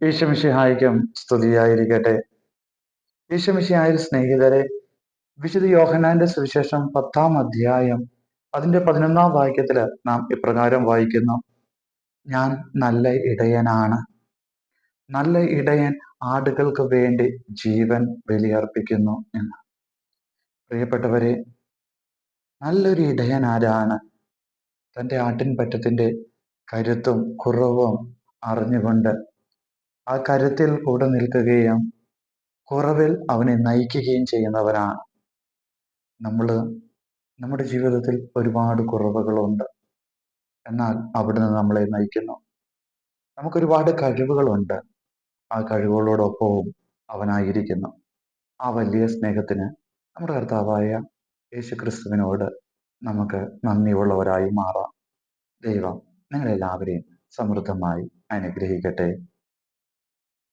ഈശമിഷിഹായിക്കും സ്തുതിയായിരിക്കട്ടെ. ഈശമിഷിഹായ സ്നേഹിതരെ വിശുദ്ധ യോഹനാന്റെ സുവിശേഷം പത്താം അധ്യായം അതിന്റെ പതിനൊന്നാം വാക്യത്തിൽ നാം ഇപ്രകാരം വായിക്കുന്നു. ഞാൻ നല്ല ഇടയനാണ്. നല്ല ഇടയൻ ആടുകൾക്ക് വേണ്ടി ജീവൻ ബലിയർപ്പിക്കുന്നു എന്ന്. പ്രിയപ്പെട്ടവരെ നല്ലൊരു ഇടയൻ ആരാണ്? തന്റെ ആട്ടിൻപറ്റത്തിന്റെ കരുത്തും കുറവും അറിഞ്ഞുകൊണ്ട് ആ കരുത്തിൽ കൂടെ നിൽക്കുകയും കുറവിൽ അവനെ നയിക്കുകയും ചെയ്യുന്നവരാണ്. നമ്മൾ നമ്മുടെ ജീവിതത്തിൽ ഒരുപാട് കുറവുകളുണ്ട്. എന്നാൽ അവിടുന്ന് നമ്മളെ നയിക്കുന്നു. നമുക്കൊരുപാട് കഴിവുകളുണ്ട്. ആ കഴിവുകളോടൊപ്പവും അവനായിരിക്കുന്നു. ആ വലിയ സ്നേഹത്തിന് നമ്മുടെ കർത്താവായ യേശു ക്രിസ്തുവിനോട് നമുക്ക് നന്ദിയുള്ളവരായി മാറാം. ദൈവം നിങ്ങളെല്ലാവരെയും സമൃദ്ധമായി അനുഗ്രഹിക്കട്ടെ.